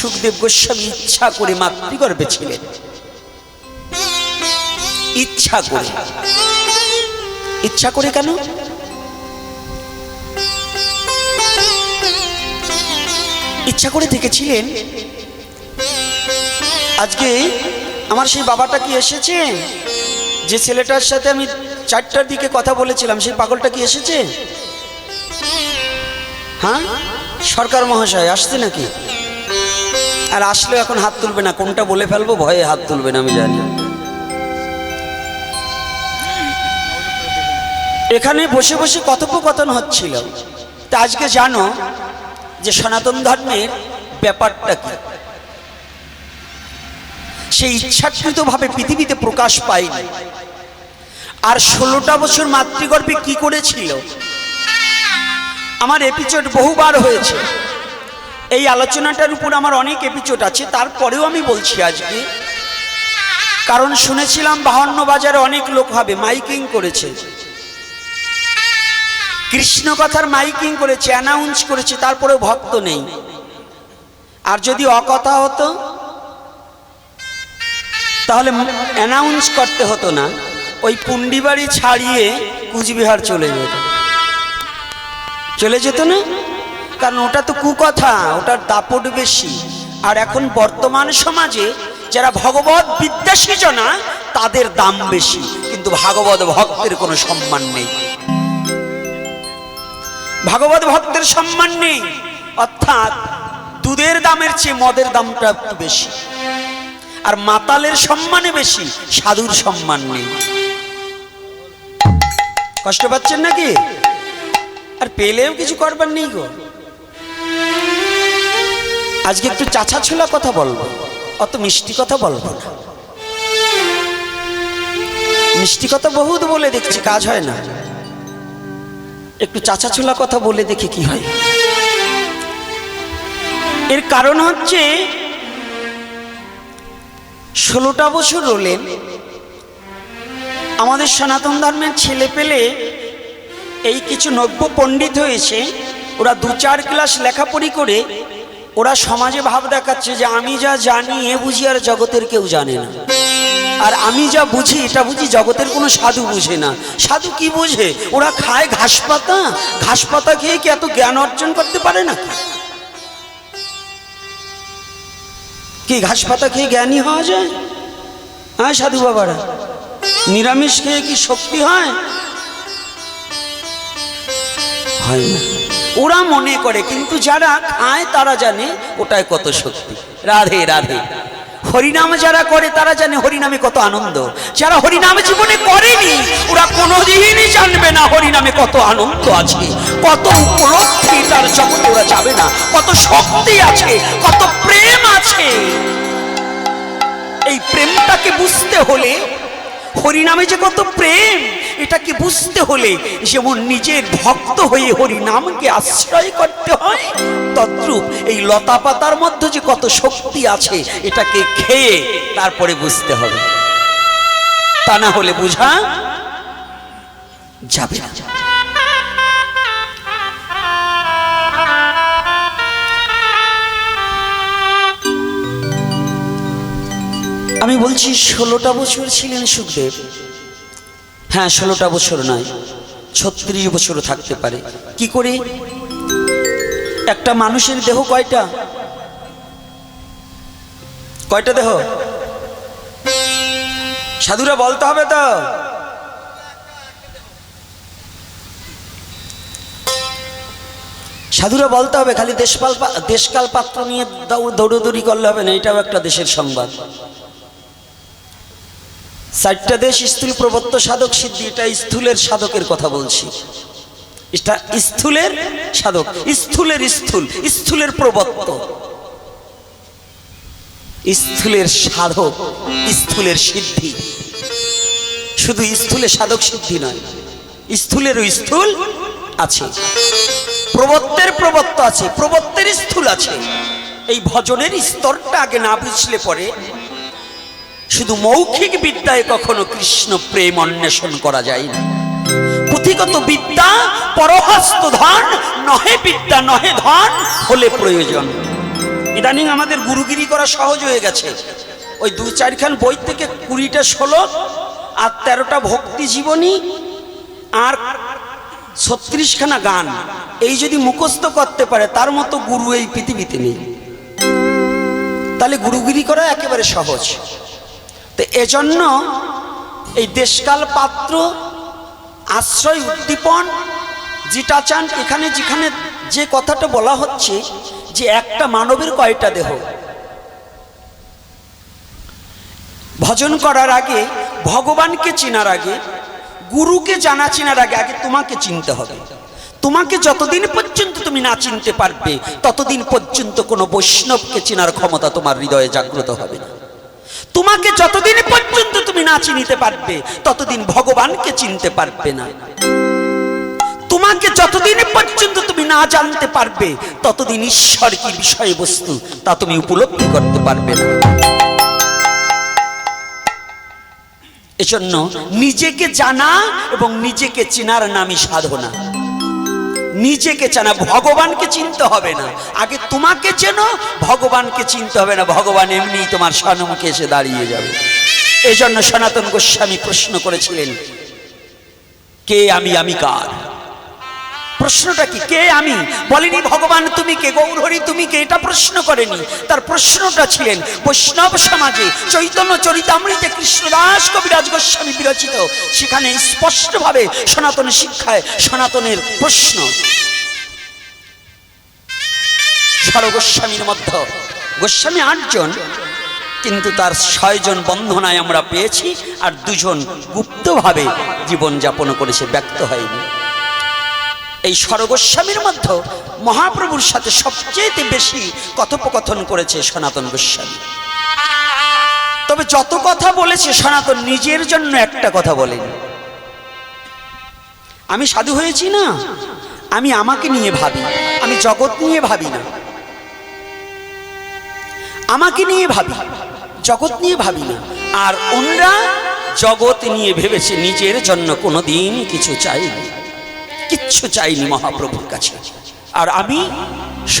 সুখদেব গোস্বামী ইচ্ছা করে মাতৃগর্ভে ছিলেন। ইচ্ছা করে। ইচ্ছা করে কেন? ইচ্ছা করে থেকেছিলেন? আজকে আমার সেই বাবাটা কি এসেছে? যে ছেলেটার সাথে আমি চারটার দিকে কথা বলেছিলাম, সেই পাগলটা কি এসেছে? হ্যাঁ? সরকার মহাশয়, আসছে নাকি? আর আসলে এখন হাত তুলবে না, কোনটা বলে ফেলব? ভয়ে হাত তুলবে না, আমি জানি। এখানে বসে বসে কথোপকথন হচ্ছিল। তা আজকে জানো যে সনাতন ধর্মের ব্যাপারটা কি? সেই ইচ্ছাকৃতভাবে পৃথিবীতে প্রকাশ পায়নি। আর ষোলোটা বছর মাতৃগর্ভে কি করেছিল? আমার এপিসোড বহুবার হয়েছে। এই আলোচনাটার উপর আমার অনেক এপিসোড আছে, তারপরেও আমি বলছি আজকে। কারণ শুনেছিলাম বাহান্ন বাজারে অনেক লোক হবে, মাইকিং করেছে। কৃষ্ণ কথার মাইকিং করেছে অ্যানাউন্স করেছে তারপরে ভক্ত নেই। আর যদি অকথা হতো, তাহলে অ্যানাউন্স করতে হতো না। ওই পুন্ডিবাড়ি ছাড়িয়ে কুচবিহার চলে যেত। চলে যেত না? কারণ ওটা তো কুকথা, ওটার দাপট বেশি। আর এখন বর্তমান সমাজে যারা ভগবত বিদ্যাসী জনা তাদের দাম বেশি। কিন্তু ভাগবত ভক্তের কোনো সম্মান নেই। ভাগবত ভক্তের সম্মান নেই। অর্থাৎ দুধের দামের চেয়ে মদের দামটা একটু বেশি। আর মাতালের সম্মানে বেশি, সাধুর সম্মান নেই। কষ্ট পাচ্ছেন নাকি? আর পেলেও কিছু করবার নেই গো। আজকে একটু চাচা ছোলা কথা বলব। অত মিষ্টি কথা বলব না। মিষ্টি কথা বহুত বলে দেখছি, কাজ হয় না। একটু চাচা ছোলা কথা বলে দেখি কি হয়। এর কারণ হচ্ছে, ষোলোটা বছর হলেন আমাদের সনাতন ধর্মের ছেলে পেলে এই কিছু নব্য পণ্ডিত হয়েছে, ওরা দু চার ক্লাস লেখাপড়ি করে ওরা সমাজে ভাব দেখাচ্ছে যে আমি যা জানি এ বুঝি আর জগতের কেউ জানে না। আর আমি যা বুঝি, এটা বুঝি জগতের কোনো সাধু বুঝে না। সাধু কি বুঝে? ওরা খায় ঘাস পাতা। ঘাস পাতা খেয়ে কি এত জ্ঞান অর্জন করতে পারে না কি ঘাস পাতা খেয়ে জ্ঞানী হওয়া যায়? হ্যাঁ সাধু বাবারা? নিরামিষ খেয়ে কি শক্তি হয়? হয় না। ওরা মনে করে, কিন্তু যারা খায় তারা জানে ওটায় কত শক্তি রাধে রাধে। হরিনাম যারা করে, তারা জানে হরিনামে কত আনন্দ। যারা হরিনাম জীবনে করেনি, ওরা কোনোদিনই জানবে না হরিনামে কত আনন্দ আছে, কত উপলব্ধি তার জগতে ওরা যাবে না, কত শক্তি আছে, কত প্রেম আছে। এই প্রেমটাকে বুঝতে হলে হরিনামে যে কত প্রেম এটাকে বুঝতে হলে যেমন নিজের ভক্ত হয়ে হরিনামকে আশ্রয় করতে হয়, তদ্রূপ এই লতা পাতার মধ্যে যে কত শক্তি আছে, এটাকে খেয়ে তারপরে বুঝতে হবে। তা না হলে বুঝা যাবে আমি বলছি, ষোলোটা বছর ছিলেন সুখদেব। হ্যাঁ ষোলোটা বছর নয়, ছত্রিশ বছরও থাকতে পারে। কি করে? একটা মানুষের দেহ কয়টা? কয়টা দেহ? সাধুরা বলতে হবে তো। সাধুরা বলতে হবে, খালি দেশপাল দেশকাল পাত্র নিয়ে দৌড়- দৌড়দৌড়ি করলে হবে না, এটাও একটা দেশের সংবাদ। চারটা দেশ স্থূল প্রবত্ত সাধক সিদ্ধি, এটা স্থূলের সাধকের কথা বলছি। এটা স্থূলের সাধক, স্থূলের স্থূল, স্থূলের প্রবত্ত। স্থূলের সাধক, স্থূলের সিদ্ধি। শুধু স্থূলে সাধক সিদ্ধি নয়, স্থূলেরও স্থূল আছে। প্রবত্তের প্রবত্ত আছে, প্রবত্তের স্থূল আছে। এই ভজনের স্তরটা আগে না বুঝলে পরে শুধু মৌখিক বিদ্যায় কখনো কৃষ্ণ প্রেম অন্বেষণ করা যায় না। পুঁথিগত বিদ্যা, পরহস্ত ধন, নহে বিদ্যা, নহে ধন, হলে প্রয়োজন। ইদানিং আমাদের গুরুগিরি করা সহজ হয়ে গেছে। ওই দু চারখান বই থেকে কুড়িটা ষোলো আর তেরোটা ভক্তি জীবনী আর ছত্রিশখানা গান। এই যদি মুখস্থ করতে পারে, তার মতো গুরু এই পৃথিবীতে নেই। তাহলে গুরুগিরি করা একেবারে সহজ। তো এজন্য এই দেশকাল পাত্র, আশ্রয় উদ্দীপন, যেটা চান এখানে যেখানে যে কথাটা বলা হচ্ছে, যে একটা মানবের কয়টা দেহ? ভজন করার আগে, ভগবানকে চেনার আগে, গুরুকে জানা চেনার আগে আগে তোমাকে চিনতে হবে। তোমাকে যতদিন পর্যন্ত তুমি না চিনতে পারবে, ততদিন পর্যন্ত কোনো বৈষ্ণবকে চেনার ক্ষমতা তোমার হৃদয়ে জাগ্রত হবে না। তোমাকে যতদিন পর্যন্ত তুমি না চিনিতে পারবে, ততদিন ভগবানকে চিনতে পারবে না। তোমাকে যতদিন পর্যন্ত তুমি না জানতে পারবে, ততদিন ঈশ্বর কি বিষয়বস্তু তা তুমি উপলব্ধি করতে পারবে না। এজন্য নিজেকে জানা এবং নিজেকে চেনার নামই সাধনা। নিজেকে চেনা, ভগবানকে চিনতে হবে না। আগে তোমাকে চেনো, ভগবানকে চিনতে হবে না। ভগবান এমনি তোমার সম্মুখে এসে দাঁড়িয়ে যাবে। এই জন্য সনাতন গোস্বামী প্রশ্ন করেছিলেন, কে আমি আমি কার? প্রশ্নটা কি? কে আমি? বলেনি, ভগবান, তুমি কে? গৌরহরি, তুমি কে? এটা প্রশ্ন করেনি। তার প্রশ্নটা ছিলেন বৈষ্ণব সমাজে চৈতন্য চরিতামৃতে কৃষ্ণদাস কবিরাজ গোস্বামী বিরচিত। সেখানে স্পষ্টভাবে সনাতন শিক্ষায় সনাতনের প্রশ্ন। সরগোস্বামীর মধ্য। গোস্বামী আটজন, কিন্তু তার ছয়জন বন্ধনায় আমরা পেয়েছি আর দুজন গুপ্তভাবে জীবনযাপন করেছে ব্যক্ত হয়নি। এই সরগোস্বামীর মধ্যে মহাপ্রভুর সাথে সবচেয়ে বেশি কথোপকথন করেছে সনাতন গোস্বামী। তবে যত কথা বলেছে, সনাতন নিজের জন্য একটা কথা বলেন। আমি সাধু হয়েছি না? আমি আমাকে নিয়ে ভাবি, আমি জগৎ নিয়ে ভাবি না। আমাকে নিয়ে ভাবি, জগৎ নিয়ে ভাবি না। আর ওনরা জগৎ নিয়ে ভেবেছে, নিজের জন্য কোনোদিন কিছু চাইনি। কিচ্ছু চাইনি মহাপ্রভুর কাছে। আর আমি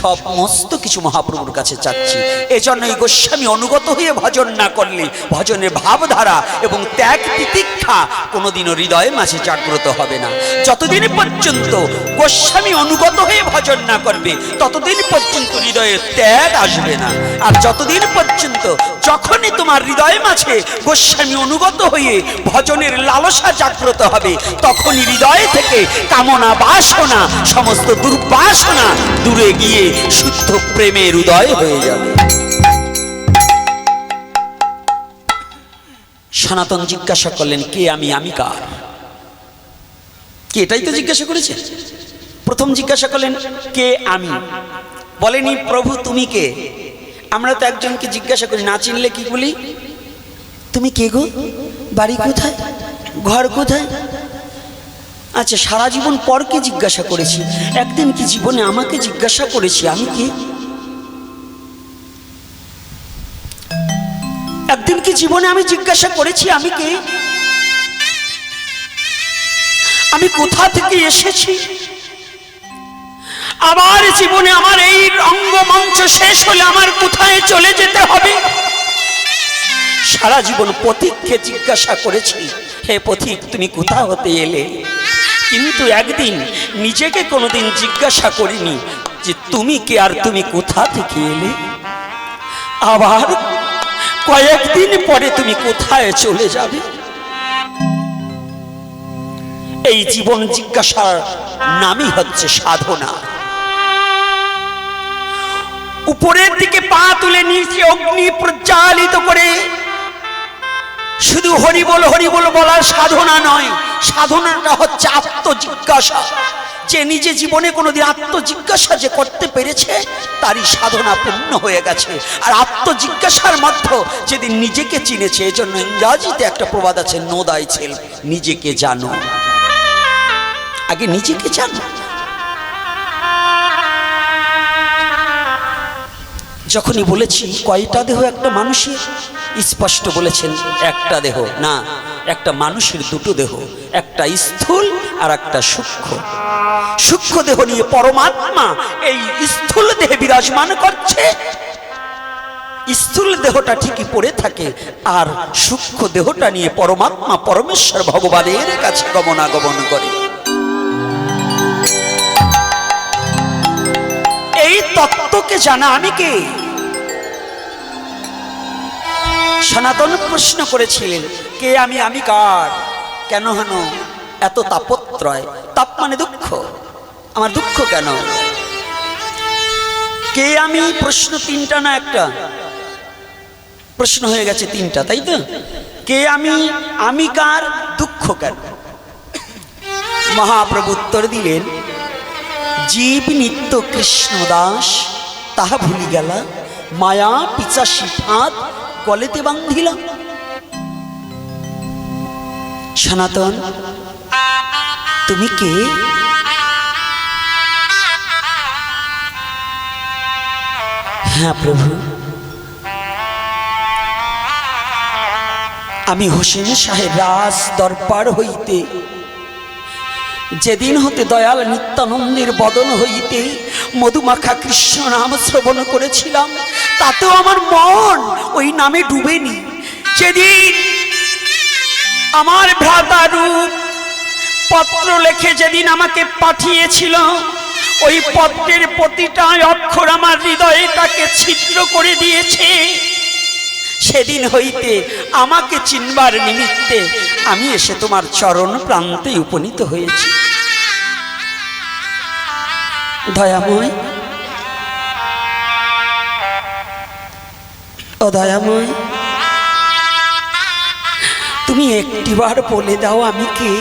সমস্ত কিছু মহাপ্রভুর কাছে চাচ্ছি। এজন্য এই গোস্বামী অনুগত হয়ে ভজন না করলে ভজনের ভাবধারা এবং ত্যাগ তিতিক্ষা কোনোদিনও হৃদয়ে মাঝে জাগ্রত হবে না। যতদিন পর্যন্ত গোস্বামী অনুগত হয়ে ভজন না করবে, ততদিন পর্যন্ত হৃদয়ে ত্যাগ আসবে না। আর যতদিন পর্যন্ত যখনই তোমার হৃদয়ে মাঝে গোস্বামী অনুগত হয়ে ভজনের লালসা জাগ্রত হবে, তখনই হৃদয় থেকে কামনা বাসনা, সমস্ত দুর্বাসনা দূরে গিয়ে শুদ্ধ প্রেমের উদয় হয়ে যাবে। সনাতন জিজ্ঞাসা করলেন, কে আমি আমি কার? কে এটাই তো জিজ্ঞাসা করেছে? প্রথম জিজ্ঞাসা করলেন, কে আমি? বলেনি, প্রভু, তুমি কে? আমরা তো একজনকে জিজ্ঞাসা করি, না চিনলে কি বলি তুমি কে গো? বাড়ি কোথায়? ঘর কোথায়? আচ্ছা সারা জীবন পরকে জিজ্ঞাসা করেছি? একদিন কি জীবনে আমাকে জিজ্ঞাসা করেছি? আমি কি? একদিন কি জীবনে আমি জিজ্ঞাসা করেছি? আমি কে? আমি কোথা থেকে এসেছি? আমার জীবনে আমার এই রঙ্গমঞ্চ শেষ হলে আমার কোথায় চলে যেতে হবে? সারা জীবন পথিককে জিজ্ঞাসা করেছি, হে পথিক, তুমি কোথা হতে এলে? কিন্তু একদিন নিজেকে কোনোদিন জিজ্ঞাসা করিনি যে তুমি কে আর তুমি কোথা থেকে এলে? আবার কয়েকদিন পরে তুমি কোথায় চলে যাবে? এই জীবন জিজ্ঞাসার নামই হচ্ছে সাধনা। উপরের দিকে পা তুলে নিচে অগ্নি প্রজ্বালিত করে শুধু হরিবল হরিবল বলার সাধনা নয় সাধনাটা হচ্ছে আত্মজিজ্ঞাসা। যে নিজে জীবনে কোনোদিন আত্মজিজ্ঞাসা যে করতে পেরেছে, তারই সাধনা পূর্ণ হয়ে গেছে। আর আত্মজিজ্ঞাসার মধ্যে যেদিন নিজেকে চিনেছে, এজন্য ইংরাজিতে একটা প্রবাদ আছে নো দাই ছেল নিজেকে জানো। আগে নিজেকে জানো। যখনই বলেছি, কয়টা দেহ? একটা মানুষের স্পষ্ট বলেছেন, একটা দেহ। না একটা মানুষের দুটো দেহ, একটা স্থূল আর একটা সূক্ষ্ম। সূক্ষ্ম দেহ নিয়ে পরমাত্মা এই স্থূল দেহে বিরাজমান করছে। স্থূল দেহটা ঠিকই পড়ে থাকে, আর সূক্ষ্ম দেহটা নিয়ে পরমাত্মা পরমেশ্বর ভগবানের কাছে গমনাগমন করে। এই তত্ত্বকে জানা আমি কে? সনাতন প্রশ্ন করেছিলেন, কে আমি আমি কার? কেন হেন? এত তাপত্রয়। তাপ মানে দুঃখ। আমার দুঃখ কেন? কে আমি? প্রশ্ন তিনটা না একটা? প্রশ্ন হয়ে গেছে তিনটা, তাই তো? কে আমি আমি কার? দুঃখ কেন? মহাপ্রভু উত্তর দিলেন, জীব নিত্য কৃষ্ণ দাস, তাহা ভুলি গেলা। মায়া, পিচাসি, ফাঁদ গলেতে বান্ধিলাম সনাতন, তুমি কে? হ্যাঁ প্রভু। আমি হোসেন সাহেব রাজ দরবার হইতে, যেদিন হতে দয়াল নিত্যানন্দের বদন হইতে মধুমাখা কৃষ্ণ নাম শ্রবণ করেছিলাম তাতেও আমার মন ওই নামে ডুবেনি। যেদিন আমার ভ্রাতা রূপ পত্র লেখে যেদিন আমাকে পাঠিয়েছিল, ওই পত্রের প্রতিটা অক্ষর আমার হৃদয়ে হৃদয়টাকে ছিদ্র করে দিয়েছে। সেদিন হইতে আমাকে চিনবার নিমিত্তে আমি এসে তোমার চরণ প্রান্তে উপনীত হয়েছি। দয়াময় দয়াময় তুমি একটিবার বলে দাও আমি কে?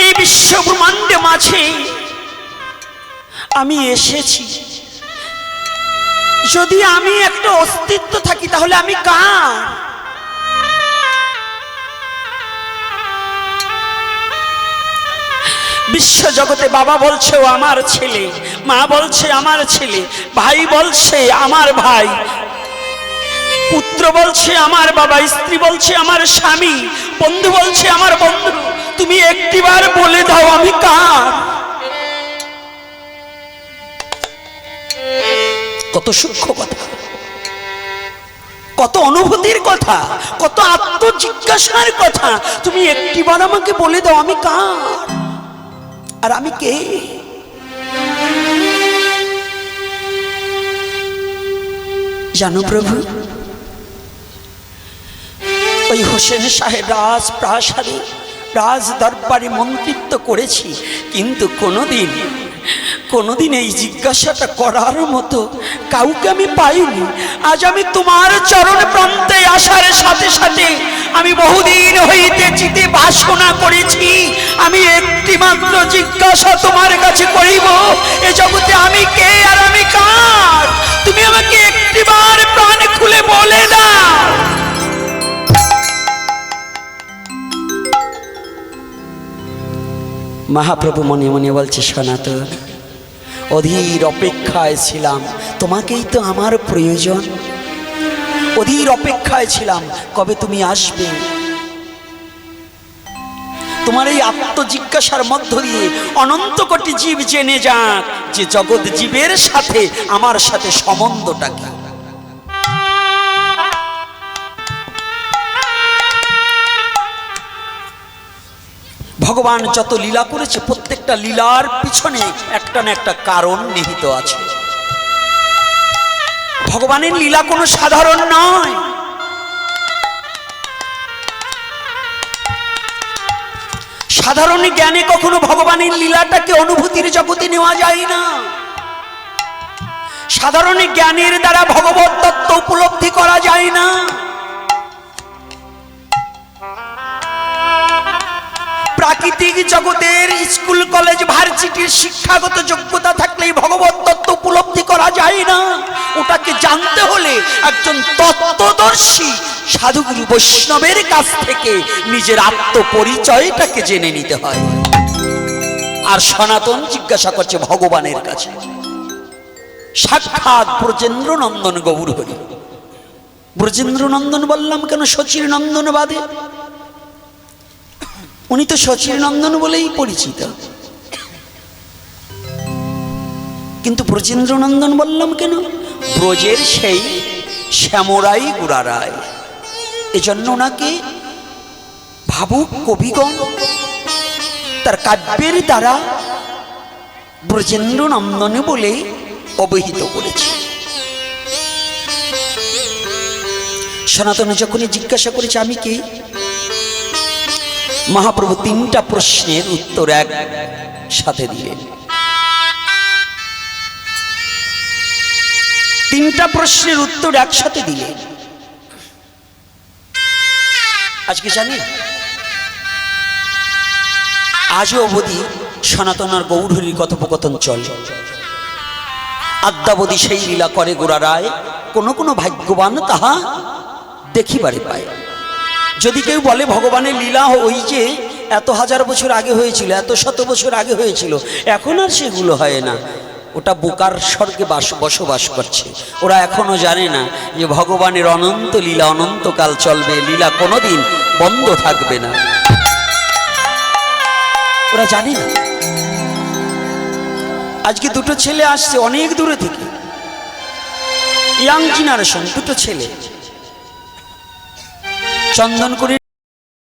এই বিশ্ব ব্রহ্মাণ্ডে মাঝে আমি এসেছি। যদি আমি একটা অস্তিত্ব থাকি, তাহলে আমি কার? বিশ্ব জগতে বাবা বলছে, ও আমার ছেলে, মা বলছে, আমার ছেলে, ভাই বলছে, আমার ভাই। পুত্র বলছে, আমার বাবা। স্ত্রী বলছে, আমার স্বামী। বন্ধু বলছে, আমার বন্ধু। তুমি একটিবার বলে দাও, আমি কার? কত সূক্ষ্ম কথা। কত অনুভূতির কথা। কত আত্মজিজ্ঞাসার কথা। তুমি একটিবার আমাকে বলে দাও, আমি কার? আর আমি কে? জানো প্রভু ওই হোসেন সাহেব রাজ প্রাসাদে রাজ দরবারে মন্ত্রিত্ব করেছি কিন্তু কোনোদিন কোনোদিন এই জিজ্ঞাসাটা করার মতো কাউকে আমি পাইনি। আজ আমি তোমার চরণ প্রান্তে আসার সাথে সাথে আমি বহুদিন হইতে চিতে বাসনা করেছি। আমি একটি মাত্র জিজ্ঞাসা তোমার কাছে করিব, এ জগতে আমি কে আর আমি কার? তুমি আমাকে একটিবার প্রাণ খুলে বলে দাও। মহাপ্রভু মনে মনে বলছে, সনাতন, অধীর অপেক্ষায় ছিলাম। তোমাকেই তো আমার প্রয়োজন। অধীর অপেক্ষায় ছিলাম। কবে তুমি আসবে? তোমার এই আত্মজিজ্ঞাসার মধ্য দিয়ে অনন্ত কোটি জীব জেনে যাক যে জগৎ জীবের সাথে আমার সাথে সম্বন্ধটা কি। ভগবান যত লীলা করেছে, প্রত্যেকটা লীলার পিছনে একটা না একটা কারণ নিহিত আছে। ভগবানের লীলা কোনো সাধারণ নয়। সাধারণ জ্ঞানে কখনো ভগবানের লীলাটাকে অনুভূতির জগতে নেওয়া যায় না। সাধারণ জ্ঞানের দ্বারা ভগবত তত্ত্ব উপলব্ধি করা যায় না। প্রাকৃতিক জগতের স্কুল, কলেজ, ভার্সিটির শিক্ষাগত যোগ্যতা থাকলেই ভগবত ওটাকে জানতে হলে একজন তত্ত্বদর্শী সাধুগুরু বৈষ্ণবের কাছ থেকে নিজের আত্মপরিচয়টাকে জেনে নিতে হয়। আর সনাতন জিজ্ঞাসা করছে ভগবানের কাছে। সাক্ষাৎ ব্রজেন্দ্র নন্দন গৌর হরি। ব্রজেন্দ্র নন্দন বললাম কেন শচীর নন্দন বাদে? উনি তো শচীর নন্দন বলেই পরিচিত। কিন্তু ব্রজেন্দ্র নন্দন বললাম কেন? ব্রজের সেই শ্যামরাই গুড়ারায় এজন্য ওনাকে ভাবুক কবিগণ, তার কাব্যের দ্বারা ব্রজেন্দ্র নন্দনে বলে অবহিত করেছে। সনাতন যখনই জিজ্ঞাসা করেছে, আমি কি? মহাপ্রভু তিনটা প্রশ্নের উত্তর এক সাথে দিলেন। তিনটা প্রশ্নের উত্তর একসাথে দিলে। আজকে জানেন আজও অবধি সনাতন আর গৌরহরির কথোপকথন চলে। আদ্যাবধি সেই লীলা করে গোড়া রায়, কোনো কোনো ভাগ্যবান তাহা দেখিবারে পায়। যদি কেউ বলে, ভগবানের লীলা ওই যে এত হাজার বছর আগে হয়েছিল, এত শত বছর আগে হয়েছিল, এখন আর সেগুলো হয় না। ওটা বোকার স্বর্গে বাস বসবাস করছে। ওরা এখনও জানে না যে ভগবানের অনন্ত লীলা, অনন্তকাল চলবে। লীলা কোনোদিন বন্ধ থাকবে না। ওরা জানে না। আজকে দুটো ছেলে আসছে অনেক দূরে থেকে। ইয়াং জেনারেশন, দুটো ছেলে। চন্দনকুড়ি